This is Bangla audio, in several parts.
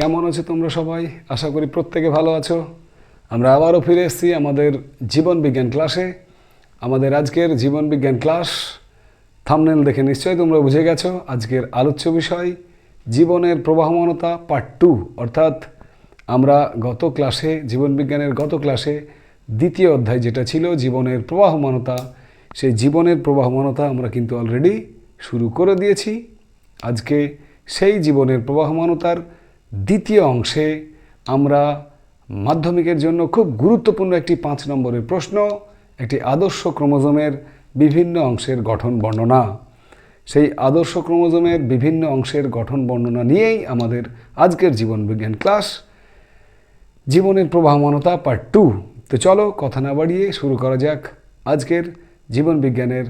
কেমন আছো তোমরা সবাই? আশা করি প্রত্যেকে ভালো আছো। আমরা আবারও ফিরে এসেছি আমাদের জীবন বিজ্ঞান ক্লাসে। আমাদের আজকের জীবন বিজ্ঞান ক্লাস, থামনেল দেখে নিশ্চয়ই তোমরা বুঝে গেছো। আজকের আলোচ্য বিষয়, জীবনের প্রবাহমানতা পার্ট টু অর্থাৎ আমরা গত ক্লাসে, জীবন বিজ্ঞানের গত ক্লাসে দ্বিতীয় অধ্যায় যেটা ছিল জীবনের প্রবাহমানতা, সেই জীবনের প্রবাহমানতা আমরা কিন্তু অলরেডি শুরু করে দিয়েছি। আজকে সেই জীবনের প্রবাহমানতার দ্বিতীয় অংশে আমরা মাধ্যমিকের জন্য খুব গুরুত্বপূর্ণ একটি পাঁচ নম্বরের প্রশ্ন, একটি আদর্শ ক্রোমোজোমের বিভিন্ন অংশের গঠন বর্ণনা। সেই আদর্শ ক্রোমোজোমের বিভিন্ন অংশের গঠন বর্ণনা নিয়েই আমাদের আজকের জীবন বিজ্ঞান ক্লাস। জীবনের প্রবাহমানতা পার্ট টু তো চলো কথা না বাড়িয়ে শুরু করা যাক আজকের জীবন বিজ্ঞানের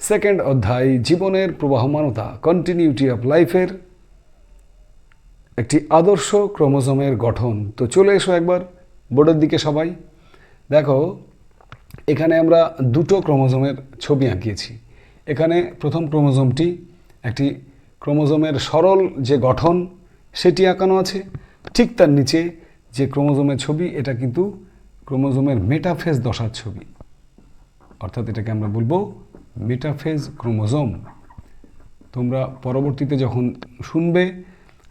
সেকেন্ড অধ্যায়, জীবনের প্রবাহমানতা কন্টিনিউটি অফ লাইফের একটি আদর্শ ক্রোমোজোমের গঠন। তো চলে এসো একবার বোর্ডের দিকে সবাই। দেখো, এখানে আমরা দুটো ক্রোমোজোমের ছবি আঁকিয়েছি। এখানে প্রথম ক্রোমোজোমটি একটি ক্রোমোজোমের সরল যে গঠন, সেটি আঁকানো আছে। ঠিক তার নিচে যে ক্রোমোজোমের ছবি, এটা কিন্তু ক্রোমোজোমের মেটাফেজ দশার ছবি। অর্থাৎ এটাকে আমরা বলব মেটাফেজ ক্রোমোজোম। তোমরা পরবর্তীতে যখন শুনবে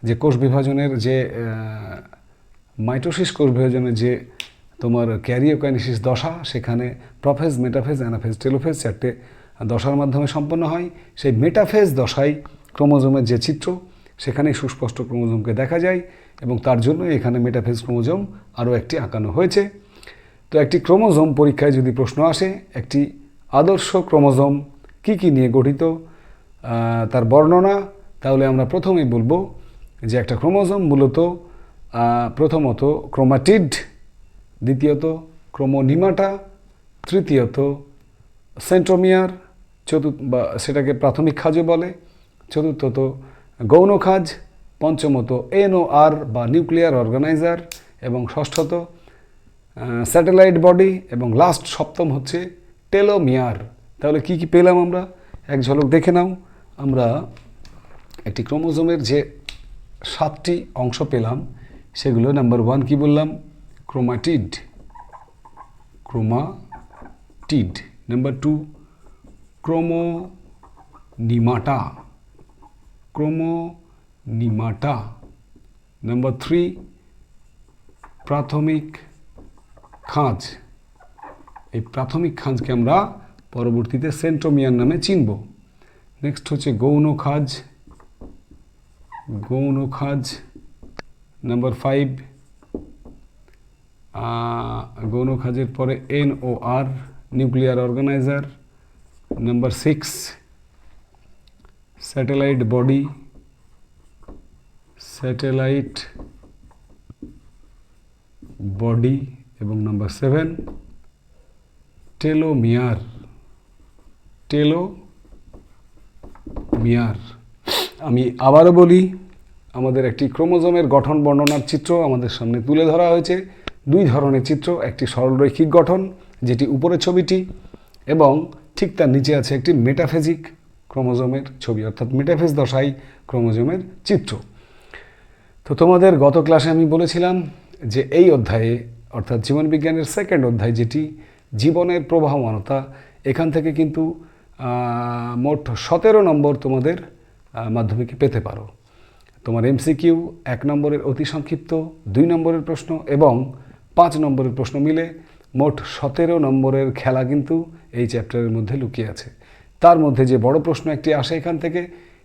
যে কোষ বিভাজনের যে মাইটোসিস কোষ বিভাজনের যে তোমার ক্যারিওকাইনেসিস দশা, সেখানে প্রফেজ, মেটাফেজ, অ্যানাফেজ, টেলোফেজ চারটে দশার মাধ্যমে সম্পন্ন হয়। সেই মেটাফেজ দশায় ক্রোমোজোমের যে চিত্র সেখানে সুস্পষ্ট ক্রোমোজোমকে দেখা যায় এবং তার জন্য এখানে মেটাফেজ ক্রোমোজোম আরও একটি আঁকানো হয়েছে। তো একটি ক্রোমোজোম পরীক্ষায় যদি প্রশ্ন আসে, একটি আদর্শ ক্রোমোজোম কি কি নিয়ে গঠিত তার বর্ণনা, তাহলে আমরা প্রথমেই বলব যে একটা ক্রোমোজোম মূলত প্রথমত ক্রোমাটিড, দ্বিতীয়ত ক্রোমোনিমাটা, তৃতীয়ত সেন্ট্রোমিয়ার, চতুর্থ, বা সেটাকে প্রাথমিক খাজও বলে, চতুর্থত গৌণ খাজ পঞ্চমত এনওআর বা নিউক্লিয়ার অর্গানাইজার, এবং ষষ্ঠত স্যাটেলাইট বডি, এবং লাস্ট সপ্তম হচ্ছে টেলোমিয়ার। তাহলে কি কি পেলাম আমরা? এক ঝলক দেখে নাও। আমরা একটি ক্রোমোজোমের যে সাতটি অংশ পেলাম, সেগুলো নাম্বার ওয়ান কি বললাম? Chromatid chromatid number two chromonemata chromonemata number three প্রাথমিক খাঁজ এই প্রাথমিক খাঁজকে আমরা পরবর্তীতে সেন্ট্রোমিয়ার নামে চিনব। নেক্সট হচ্ছে গৌণ খাজ। গৌণ খাজ নাম্বার ফাইভ গৌণ খাজের পরে N O R nuclear organiser number six satellite body satellite body এবং number seven telomere telomere আমি আবারও বলি, আমাদের একটি ক্রোমোজোমের গঠন বর্ণনার চিত্র আমাদের সামনে তুলে ধরা হয়েছে। দুই ধরনের চিত্র, একটি সরলরৈখিক গঠন, যেটি উপরের ছবিটি, এবং ঠিক তার নিচে আছে একটি মেটাফেজিক ক্রোমোজোমের ছবি, অর্থাৎ মেটাফেজ দশাই ক্রোমোজোমের চিত্র। তো তোমাদের গত ক্লাসে আমি বলেছিলাম যে এই অধ্যায়ে, অর্থাৎ জীবনবিজ্ঞানের সেকেন্ড অধ্যায়, যেটি জীবনের প্রবাহমানতা, এখান থেকে কিন্তু মোট সতেরো নম্বর তোমাদের মাধ্যমিকে পেতে পারো। তোমার এমসিকিউ এক নম্বরের অতি সংক্ষিপ্ত, দুই নম্বরের প্রশ্ন এবং পাঁচ নম্বরের প্রশ্ন মিলে মোট সতেরো নম্বরের খেলা কিন্তু এই চ্যাপ্টারের মধ্যে লুকিয়ে আছে। তার মধ্যে যে বড় প্রশ্ন একটি আসে এখান থেকে,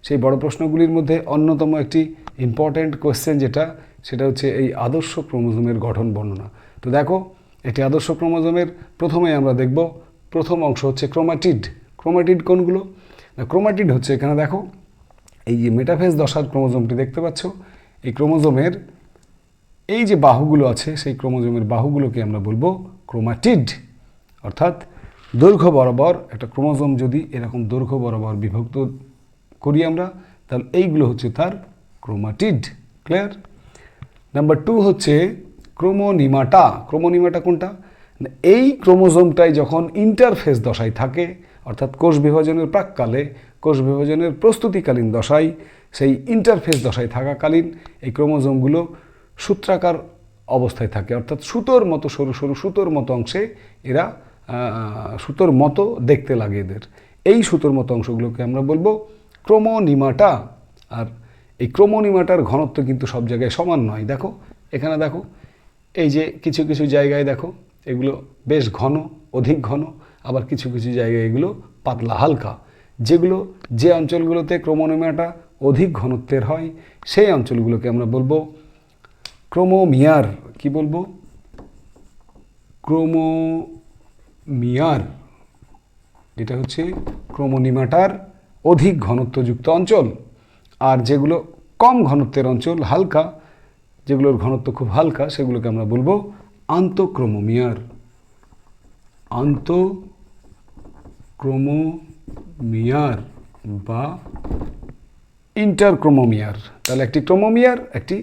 সেই বড় প্রশ্নগুলির মধ্যে অন্যতম একটি ইম্পর্ট্যান্ট কোয়েশ্চেন যেটা, সেটা হচ্ছে এই আদর্শ ক্রোমোজোমের গঠন বর্ণনা। তো দেখো, একটি আদর্শ ক্রোমোজোমের প্রথমে আমরা দেখব, প্রথম অংশ হচ্ছে ক্রোমাটিড। ক্রোমাটিড কোনগুলো? না, ক্রোমাটিড হচ্ছে এখানে দেখো এই যে মেটাফেজ দশার ক্রোমোজোমটি দেখতে পাচ্ছ, এই ক্রোমোজোমের এই যে বাহুগুলো আছে, সেই ক্রোমোজোমের বাহুগুলোকে আমরা বলব ক্রোমাটিড। অর্থাৎ দৈর্ঘ্য বরাবর, একটা ক্রোমোজোম যদি এরকম দৈর্ঘ্য বরাবর বিভক্ত করি আমরা, তাহলে এইগুলো হচ্ছে তার ক্রোমাটিড। ক্লিয়ার নাম্বার টু হচ্ছে ক্রোমোনিমাটা। ক্রোমোনিমাটা কোনটা? এই ক্রোমোজোমটাই যখন ইন্টারফেস দশায় থাকে, অর্থাৎ কোষ বিভাজনের প্রাককালে কোষ বিভাজনের প্রস্তুতিকালীন দশায় সেই ইন্টারফেস দশায় থাকাকালীন এই ক্রোমোজোমগুলো সূত্রাকার অবস্থায় থাকে। অর্থাৎ সুতোর মতো সরু সরু সুতোর মতো অংশে এরা সুতোর মতো দেখতে লাগে এদের। এই সুতোর মতো অংশগুলোকে আমরা বলব ক্রোমোনিমাটা। আর এই ক্রোমোনিমাটার ঘনত্ব কিন্তু সব জায়গায় সমান নয়। দেখো, এখানে দেখো, এই যে কিছু কিছু জায়গায় দেখো, এগুলো বেশ ঘন, অধিক ঘন, আবার কিছু কিছু জায়গায় এগুলো পাতলা, হালকা। যেগুলো যে অঞ্চলগুলোতে ক্রোমোনিমাটা অধিক ঘনত্বের হয়, সেই অঞ্চলগুলোকে আমরা বলব ক্রোমোমিয়ার। কি বলব? ক্রোমোমিয়ার এটা হচ্ছে ক্রোমোনিমাটার অধিক ঘনত্বযুক্ত অঞ্চল। আর যেগুলো কম ঘনত্বের অঞ্চল, হালকা, যেগুলোর ঘনত্ব খুব হালকা, সেগুলোকে আমরা বলব আন্তঃক্রোমোমিয়ার। আন্ত ক্রোমোমিয়ার বা ইন্টারক্রোমোমিয়ার। তাহলে একটি ক্রোমোমিয়ার, একটি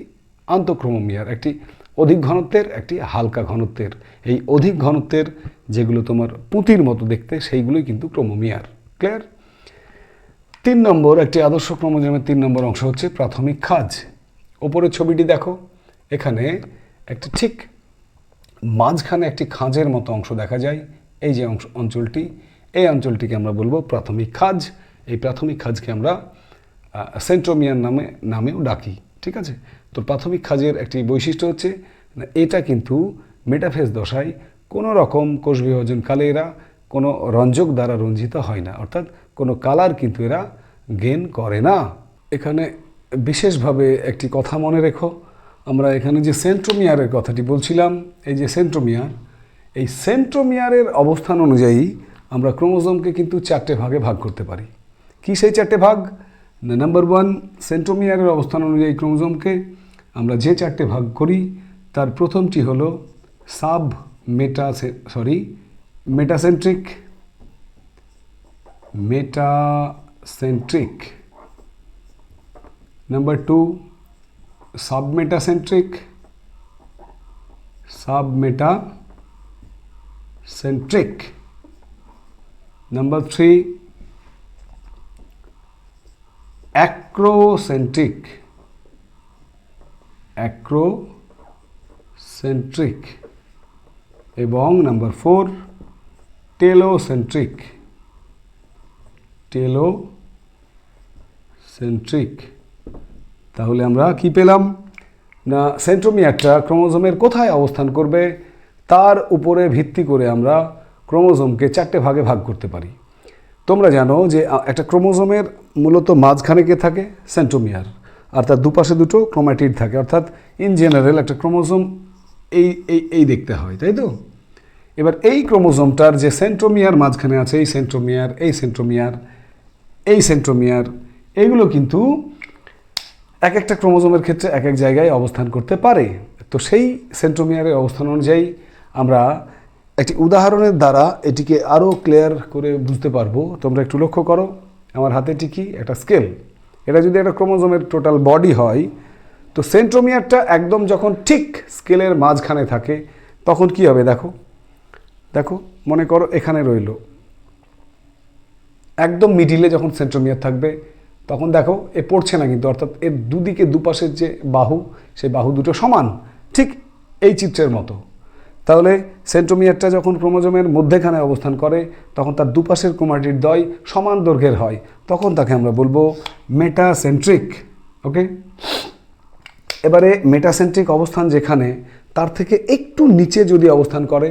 আন্তঃক্রোমোমিয়ার, একটি অধিক ঘনত্বের, একটি হালকা ঘনত্বের। এই অধিক ঘনত্বের যেগুলো তোমার পুঁতির মতো দেখতে, সেইগুলোই কিন্তু ক্রোমোমিয়ার। ক্লিয়ার তিন নম্বর, একটি আদর্শ ক্রোমোজোমের তিন নম্বর অংশ হচ্ছে প্রাথমিক খাজ ওপরের ছবিটি দেখো। এখানে একটি ঠিক মাঝখানে একটি খাঁজের মতো অংশ দেখা যায়। এই যে অংশ, অঞ্চলটি এই অঞ্চলটিকে আমরা বলব প্রাথমিক খাজ। এই প্রাথমিক খাজকে আমরা সেন্ট্রোমিয়ার নামে, নামেও ডাকি, ঠিক আছে? তো প্রাথমিক খাজের একটি বৈশিষ্ট্য হচ্ছে এটা কিন্তু মেটাফেজ দশায় কোনো রকম কোষ বিভাজনকালে এরা কোনো রঞ্জক দ্বারা রঞ্জিত হয় না, অর্থাৎ কোনো কালার কিন্তু এরা গেন করে না। এখানে বিশেষভাবে একটি কথা মনে রেখো, আমরা এখানে যে সেন্ট্রোমিয়ারের কথাটি বলছিলাম, এই যে সেন্ট্রোমিয়ার, এই সেন্ট্রোমিয়ারের অবস্থান অনুযায়ী আমরা ক্রোমোজোমকে কিন্তু চারটে ভাগে ভাগ করতে পারি। কি সেই চারটে ভাগ? না নাম্বার ওয়ান সেন্ট্রোমিয়ারের অবস্থান অনুযায়ী ক্রোমোজোমকে আমরা যে চারটে ভাগ করি, তার প্রথমটি হলো sub meta sorry metacentric metacentric number two submetacentric submetacentric number three acrocentric acrocentric এবং নাম্বার ফোর টেলোসেন্ট্রিক টেলোসেন্ট্রিক তাহলে আমরা কি পেলাম? না সেন্ট্রোমিয়ারটা ক্রোমোজোমের কোথায় অবস্থান করবে? তার উপরে ভিত্তি করে আমরা ক্রোমোজোমকে চারটে ভাগে ভাগ করতে পারি। তোমরা জানো যে একটা ক্রোমোজোমের মূলত মাঝখানে কে থাকে? সেন্ট্রোমিয়ার। আর তার দুপাশে দুটো ক্রোম্যাটিড থাকে। অর্থাৎ ইন জেনারেল একটা ক্রোমোজোম এই এই এই দেখতে হয়, তাই তো? এবার এই ক্রোমোজোমটার যে সেন্ট্রোমিয়ার মাঝখানে আছে, এই সেন্ট্রোমিয়ার এই সেন্ট্রোমিয়ার এই সেন্ট্রোমিয়ার, এইগুলো কিন্তু এক একটা ক্রোমোজোমের ক্ষেত্রে এক এক জায়গায় অবস্থান করতে পারে। তো সেই সেন্ট্রোমিয়ারের অবস্থান অনুযায়ী আমরা একটি উদাহরণের দ্বারা এটিকে আরও ক্লিয়ার করে বুঝতে পারব। তোমরা একটু লক্ষ্য করো, আমার হাতে এটি কি? একটা স্কেল এটা যদি একটা ক্রোমোজোমের টোটাল বডি হয়, তো সেন্ট্রোমিয়ারটা একদম যখন ঠিক স্কেলের মাঝখানে থাকে, তখন কি হবে দেখো? দেখো, মনে করো এখানে রইল। একদম মিডিলে যখন সেন্ট্রোমিয়ার থাকবে, তখন দেখো এ পড়ছে না কিন্তু, অর্থাৎ এর দুদিকে দুপাশের যে বাহু সেই বাহু দুটো সমান, ঠিক এই চিত্রের মতো। তাহলে সেন্ট্রোমিয়ারটা যখন ক্রোমোজোমের মধ্যেখানে অবস্থান করে, তখন তার দুপাশের ক্রোমাটির দয় সমান দৈর্ঘ্যের হয়। তখন তাকে আমরা বলব মেটাসেন্ট্রিক ওকে এবারে মেটাসেন্ট্রিক অবস্থান যেখানে, তার থেকে একটু নিচে যদি অবস্থান করে,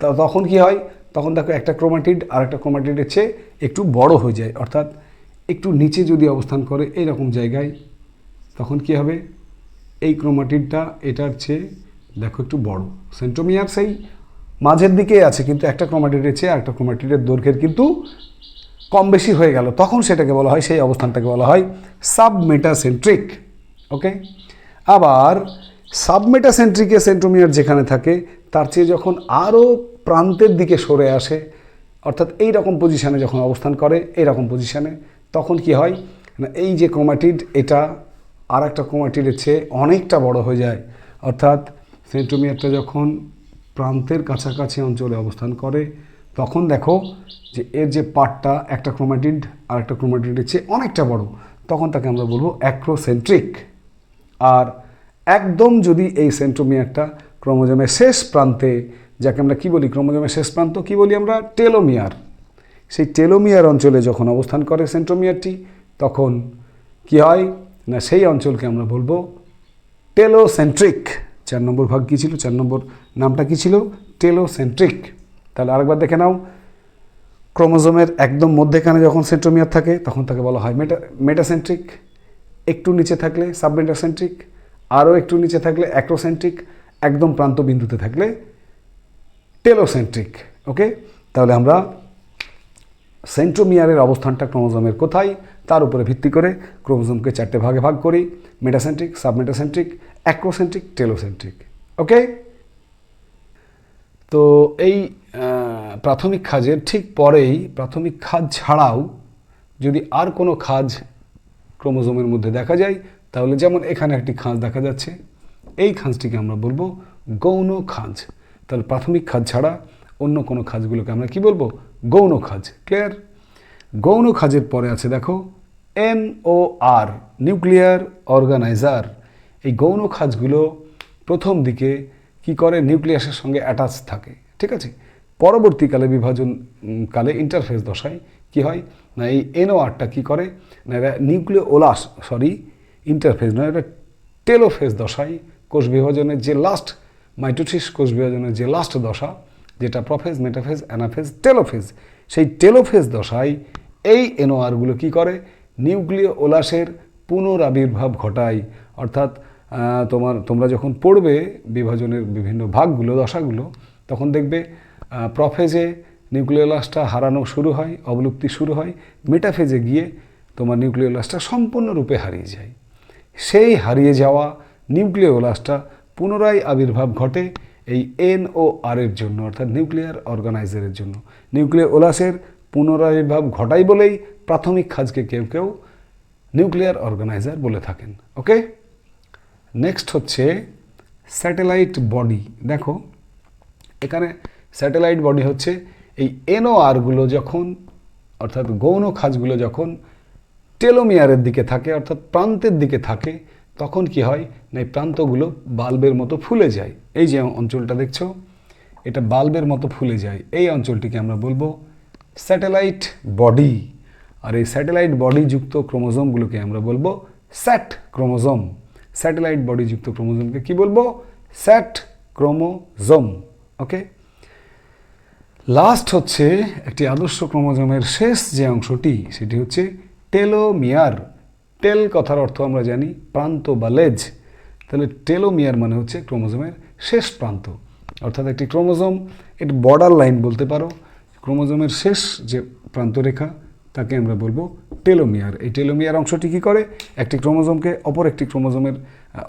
তা তখন কি হয়? তখন দেখো একটা ক্রোমাটিড আর একটা ক্রোমাটিডের চেয়ে একটু বড় হয়ে যায়। অর্থাৎ একটু নিচে যদি অবস্থান করে এই রকম জায়গায়, তখন কি হবে? এই ক্রোমাটিডটা এটার চেয়ে দেখো একটু বড়। সেন্ট্রোমিয়ার সেই মাঝের দিকেই আছে, কিন্তু একটা ক্রোমাটিডের চেয়ে একটা ক্রোমাটিডের দৈর্ঘ্যের কিন্তু কম বেশি হয়ে গেল। তখন সেটাকে বলা হয়, সেই অবস্থানটাকে বলা হয় সাবমেটাসেন্ট্রিক ওকে আবার সাবমেটাসেন্ট্রিকে সেন্ট্রোমিয়ার যেখানে থাকে, তার চেয়ে যখন আরও প্রান্তের দিকে সরে আসে, অর্থাৎ এই রকম পজিশানে যখন অবস্থান করে, এই রকম পজিশানে তখন কি হয়? না, এই যে ক্রোমাটিড এটা আর একটা ক্রোমাটিডের চেয়ে অনেকটা বড় হয়ে যায়। অর্থাৎ সেন্ট্রোমিয়ারটা যখন প্রান্তের কাছাকাছি অঞ্চলে অবস্থান করে, তখন দেখো যে এর যে পার্টটা একটা ক্রোমাটিড আর একটা ক্রোমাটিডের চেয়ে অনেকটা বড়, তখন তাকে আমরা বলব অ্যাক্রোসেন্ট্রিক। আর একদম যদি এই সেন্ট্রোমিয়ারটা ক্রোমোজোমের শেষ প্রান্তে, যাকে আমরা কি বলি, ক্রোমোজোমের শেষ প্রান্ত, কি বলি আমরা? টেলোমিয়ার। সেই টেলোমিয়ার অঞ্চলে যখন অবস্থান করে সেন্ট্রোমিয়ারটি, তখন কি হয়? না, সেই অঞ্চলকে আমরা বলব টেলোসেন্ট্রিক। চার নম্বর ভাগ কী ছিল? চার নম্বর নামটা কী ছিল? টেলোসেন্ট্রিক। তাহলে আরেকবার দেখে নাও। ক্রোমোজোমের একদম মধ্যেখানে যখন সেন্ট্রোমিয়ার থাকে, তখন তাকে বলা হয় মেটা, মেটাসেন্ট্রিক। একটু নিচে থাকলে সাবমেটাসেন্ট্রিক, আরও একটু নিচে থাকলে অ্যাক্রোসেন্ট্রিক, একদম প্রান্ত বিন্দুতে থাকলে টেলোসেন্ট্রিক। ওকে? তাহলে আমরা সেন্ট্রোমিয়ারের অবস্থানটা ক্রোমোজোমের কোথায়? তার উপরে ভিত্তি করে ক্রোমোজোমকে চারটে ভাগে ভাগ করি। Metacentric, submetacentric acrocentric telocentric okay তো এই প্রাথমিক খাজের ঠিক পরেই প্রাথমিক খাজ ছাড়াও যদি আর কোনো খাজ ক্রোমোজোমের মধ্যে দেখা যায়, তাহলে যেমন এখানে একটি খাঁজ দেখা যাচ্ছে, এই খাঁজটিকে আমরা বলব গৌণ খাঁজ। তাহলে প্রাথমিক খাজ ছাড়া অন্য কোনো খাজগুলোকে আমরা কি বলব? গৌণ খাজ। ক্লিয়ার গৌণ খাজের পরে আছে, দেখো N O R nuclear organiser এই গৌণ খাজগুলো প্রথম দিকে কি করে নিউক্লিয়াসের সঙ্গে অ্যাটাচ থাকে, ঠিক আছে? পরবর্তীকালে বিভাজন কালে ইন্টারফেস দশায় কি হয়? না, এই এনওআরটা কি করে? না এরা নিউক্লিয় ওলাস সরি ইন্টারফেস নয়, এটা টেলোফেস দশায় কোষ বিভাজনের যে লাস্ট মাইটোসিস কোষ বিভাজনের যে লাস্ট দশা, যেটা প্রফেজ মেটাফেজ অ্যানাফেজ টেলোফেজ সেই টেলোফেজ দশায় এই এনওআরগুলো কি করে? নিউক্লিয় ওলাসের পুনরাবির্ভাব ঘটায়, অর্থাৎ তোমার, তোমরা যখন পড়বে বিভাজনের বিভিন্ন ভাগগুলো, দশাগুলো, তখন দেখবে প্রফেজে নিউক্লিওলাসটা হারানো শুরু হয়, অবলুপ্তি শুরু হয়, মেটাফেজে গিয়ে তোমার নিউক্লিওলাসটা সম্পূর্ণরূপে হারিয়ে যায়। সেই হারিয়ে যাওয়া নিউক্লিওলাসটা পুনরায় আবির্ভাব ঘটে এই এন ও আর এর জন্য, অর্থাৎ নিউক্লিয়ার অর্গানাইজারের জন্য। নিউক্লিয় ওলাসের পুনরাবির্ভাব ঘটাই বলেই প্রাথমিক খাজকে কেউ কেউ নিউক্লিয়ার অর্গানাইজার বলে থাকেন, ওকে? নেক্সট হচ্ছে স্যাটেলাইট বডি দেখো, এখানে স্যাটেলাইট বডি হচ্ছে এই এনওআরগুলো যখন, অর্থাৎ গৌণ খাজগুলো যখন টেলোমিয়ারের দিকে থাকে, অর্থাৎ প্রান্তের দিকে থাকে, তখন কি হয় না, এই প্রান্তগুলো বাল্বের মতো ফুলে যায়। এই যে অঞ্চলটা দেখছ, এটা বাল্বের মতো ফুলে যায়। এই অঞ্চলটিকে আমরা বলব স্যাটেলাইট বডি আর এই স্যাটেলাইট বডি যুক্ত ক্রোমোজোমগুলোকে আমরা বলব স্যাট ক্রোমোজোম। স্যাটেলাইট বডি যুক্ত ক্রোমোজোমকে কি বলব? স্যাট ক্রোমোজোম ওকে লাস্ট হচ্ছে একটি আদর্শ ক্রোমোজোমের শেষ যে অংশটি, সেটি হচ্ছে টেলোমিয়ার। টেল কথার অর্থ আমরা জানি প্রান্ত বা লেজ। তাহলে টেলোমিয়ার মানে হচ্ছে ক্রোমোজোমের শেষ প্রান্ত। অর্থাৎ একটি ক্রোমোজোম এটি বর্ডার লাইন বলতে পারো, ক্রোমোজোমের শেষ যে প্রান্তরেখা, তাকে আমরা বলব টেলোমিয়ার। এই টেলোমিয়ার অংশটি কী করে? একটি ক্রোমোজোমকে অপর একটি ক্রোমোজোমের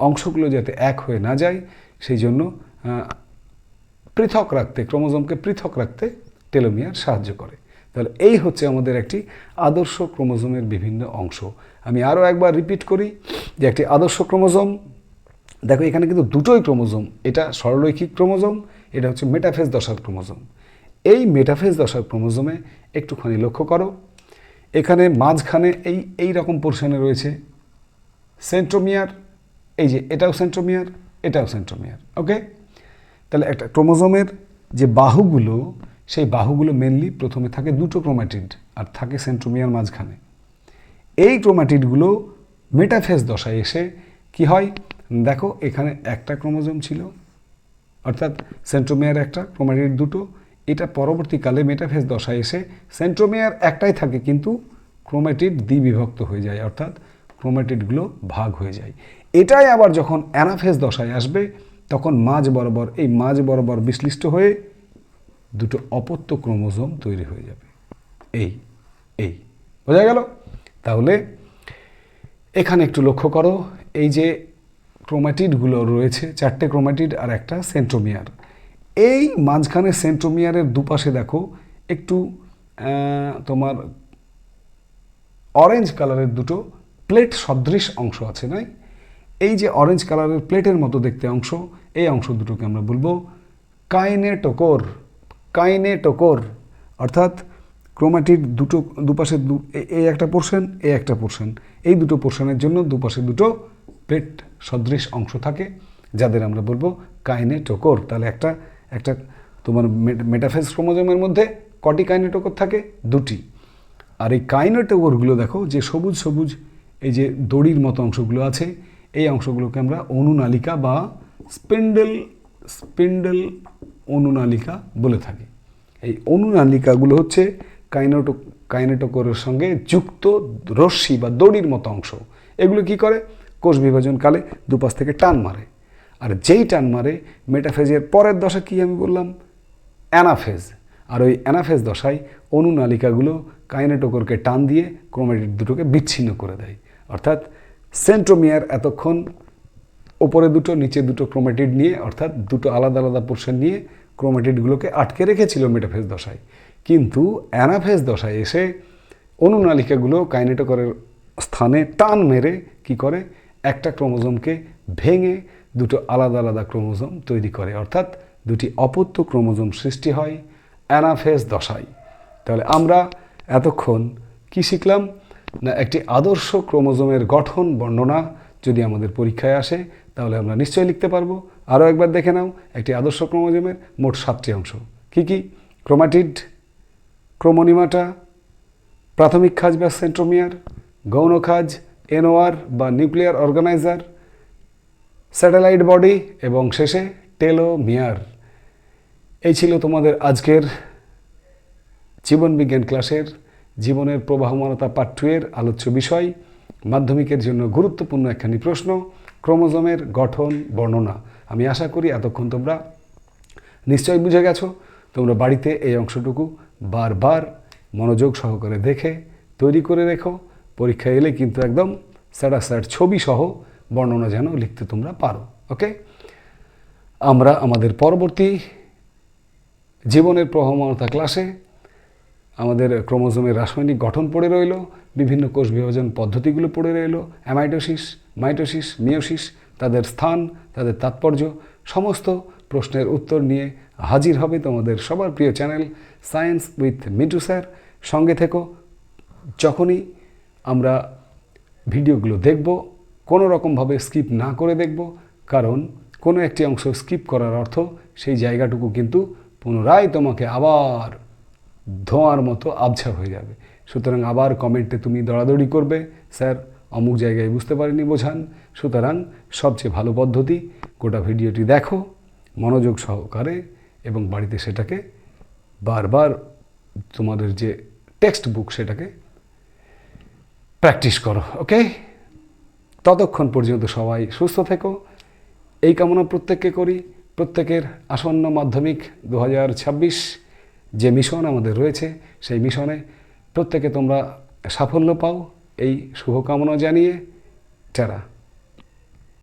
অংশগুলো যাতে এক হয়ে না যায়, সেই জন্য পৃথক রাখতে, ক্রোমোজোমকে পৃথক রাখতে টেলোমিয়ার সাহায্য করে। তাহলে এই হচ্ছে আমাদের একটি আদর্শ ক্রোমোজোমের বিভিন্ন অংশ। আমি আরও একবার রিপিট করি যে একটি আদর্শ ক্রোমোজোম, দেখো এখানে কিন্তু দুটোই ক্রোমোজোম। এটা সরলরৈখিক ক্রোমোজোম, এটা হচ্ছে মেটাফেজ দশার ক্রোমোজোম। এই মেটাফেজ দশার ক্রোমোজোমে একটুখানি লক্ষ্য করো। এখানে মাঝখানে এই এই রকম পোর্শনে রয়েছে সেন্ট্রোমিয়ার এই যে এটাও সেন্ট্রোমিয়ার এটাও সেন্ট্রোমিয়ার ওকে তাহলে একটা ক্রোমোজোমের যে বাহুগুলো, সেই বাহুগুলো মেনলি প্রথমে থাকে দুটো ক্রোম্যাটিড আর থাকে সেন্ট্রোমিয়ার মাঝখানে। এই ক্রোম্যাটিডগুলো মেটাফেস দশায় এসে কি হয়? দেখো, এখানে একটা ক্রোমোজোম ছিল, অর্থাৎ সেন্ট্রোমিয়ার একটা ক্রোম্যাটিড দুটো এটা পরবর্তীকালে মেটাফেজ দশায় এসে সেন্ট্রোমিয়ার একটাই থাকে, কিন্তু ক্রোম্যাটিড দ্বিবিভক্ত হয়ে যায়, অর্থাৎ ক্রোম্যাটিডগুলো ভাগ হয়ে যায়। এটাই আবার যখন অ্যানাফেজ দশায় আসবে, তখন মাঝ বরাবর, এই মাঝ বরাবর বিশ্লিষ্ট হয়ে দুটো অপত্য ক্রোমোজোম তৈরি হয়ে যাবে। এই এই, বোঝা গেল? তাহলে এখানে একটু লক্ষ্য করো, এই যে ক্রোমাটিডগুলো রয়েছে, চারটে ক্রোমাটিড আর একটা সেন্ট্রোমিয়ার এই মাঝখানে সেন্ট্রোমিয়ারের দুপাশে দেখো, একটু তোমার অরেঞ্জ কালারের দুটো প্লেট সদৃশ অংশ আছে, নাই? এই যে অরেঞ্জ কালারের প্লেটের মতো দেখতে অংশ, এই অংশ দুটোকে আমরা বলব কাইনেটোকোর কাইনেটোকোর। অর্থাৎ ক্রোমাটির দুটো, দুপাশে দু এই একটা পোর্শন এই একটা পোর্শন এই দুটো পোর্শনের জন্য দুপাশে দুটো প্লেট সদৃশ অংশ থাকে, যাদের আমরা বলব কাইনে কাইনেটোকোর। তাহলে একটা একটা তোমার মেটাফেজ ক্রোমোজোমের মধ্যে কটি কাইনেটোকোর থাকে দুটি। আর এই কাইনেটোকোরগুলো দেখো, যে সবুজ সবুজ এই যে দড়ির মতো অংশগুলো আছে, এই অংশগুলোকে আমরা অনুনালিকা বা স্পেন্ডেল স্পেন্ডেল অনুনালিকা বলে থাকি। এই অনুনালিকাগুলো হচ্ছে কাইনেটো, কাইনেটোকোরের সঙ্গে যুক্ত রশ্মি বা দড়ির মতো অংশ। এগুলো কি করে? কোষ বিভাজনকালে দুপাশ থেকে টান মারে। আর যেই টান মারে, মেটাফেজের পরের দশা কি আমি বললাম? অ্যানাফেজ। আর ওই অ্যানাফেজ দশায় অনুনালিকাগুলো কাইনেটোকোরকে টান দিয়ে ক্রোমেটিড দুটোকে বিচ্ছিন্ন করে দেয়। অর্থাৎ সেন্ট্রোমিয়ার এতক্ষণ ওপরে দুটো, নিচে দুটো ক্রোমেটিড নিয়ে, অর্থাৎ দুটো আলাদা আলাদা পোর্শন নিয়ে ক্রোমেটিডগুলোকে আটকে রেখেছিল মেটাফেজ দশায়। কিন্তু অ্যানাফেজ দশায় এসে অনুনালিকাগুলো কাইনেটোকরের স্থানে টান মেরে কি করে? একটা ক্রোমোজোমকে ভেঙে দুটো আলাদা আলাদা ক্রোমোজোম তৈরি করে। অর্থাৎ দুটি অপত্য ক্রোমোজোম সৃষ্টি হয় অ্যানাফেজ দশায়। তাহলে আমরা এতক্ষণ কি শিখলাম? না, একটি আদর্শ ক্রোমোজোমের গঠন, বর্ণনা যদি আমাদের পরীক্ষায় আসে, তাহলে আমরা নিশ্চয়ই লিখতে পারব। আরও একবার দেখে নাও একটি আদর্শ ক্রোমোজোমের মোট সাতটি অংশ। কি কি? ক্রোমাটিড, ক্রোমোনিমাটা, প্রাথমিক খাজ বা সেন্ট্রোমিয়ার, গৌণ খাজ এনোয়ার বা নিউক্লিয়ার অর্গানাইজার স্যাটেলাইট বডি এবং শেষে টেলো টেলোমিয়ার। এই ছিল তোমাদের আজকের জীবনবিজ্ঞান ক্লাসের জীবনের প্রবাহমানতা পাঠ টু এর আলোচ্য বিষয়, মাধ্যমিকের জন্য গুরুত্বপূর্ণ একখানি প্রশ্ন, ক্রোমোজোমের গঠন, বর্ণনা। আমি আশা করি এতক্ষণ তোমরা নিশ্চয়ই বুঝে গেছো, তোমরা বাড়িতে এই অংশটুকু বারবার মনোযোগ সহকারে দেখে, তৈরি করে রেখো। পরীক্ষা এলে কিন্তু একদম স্যাটা স্যাট ছবি সহ বর্ণনা যেন লিখতে তোমরা পারো ওকে আমরা আমাদের পরবর্তী জীবনের প্রবহমানতা ক্লাসে আমাদের ক্রোমোজোমের রাসায়নিক গঠন পড়ে রইল, বিভিন্ন কোষ বিভাজন পদ্ধতিগুলো পড়ে রইল অ্যামাইটোসিস মাইটোসিস মিওসিস তাদের স্থান, তাদের তাৎপর্য, সমস্ত প্রশ্নের উত্তর নিয়ে হাজির হবে তোমাদের সবার প্রিয় channel science with Mintu sir. সঙ্গে থেকো, যখনই আমরা ভিডিওগুলো দেখব কোনো রকমভাবে স্কিপ না করে দেখব, কারণ কোনো একটি অংশ স্কিপ করার অর্থ সেই জায়গাটুকু কিন্তু পুনরায় তোমাকে আবার ধোঁয়ার মতো আবছা হয়ে যাবে। সুতরাং আবার কমেন্টে তুমি দৌড়াদৌড়ি করবে। স্যার, অমুক জায়গায় বুঝতে পারিনি বোঝান। সুতরাং সবচেয়ে ভালো পদ্ধতি, গোটা ভিডিওটি দেখো, মনোযোগ সহকারে এবং বাড়িতে সেটাকে বারবার তোমাদের যে টেক্সট বুক সেটাকে প্র্যাকটিস করো ওকে ততক্ষণ পর্যন্ত সবাই সুস্থ থেকো। এই কামনা প্রত্যেককে করি। প্রত্যেকের আসন্ন মাধ্যমিক দু হাজার ছাব্বিশ যে মিশন আমাদের রয়েছে, সেই মিশনে প্রত্যেকে তোমরা সাফল্য পাও। এই শুভকামনা জানিয়ে টেরা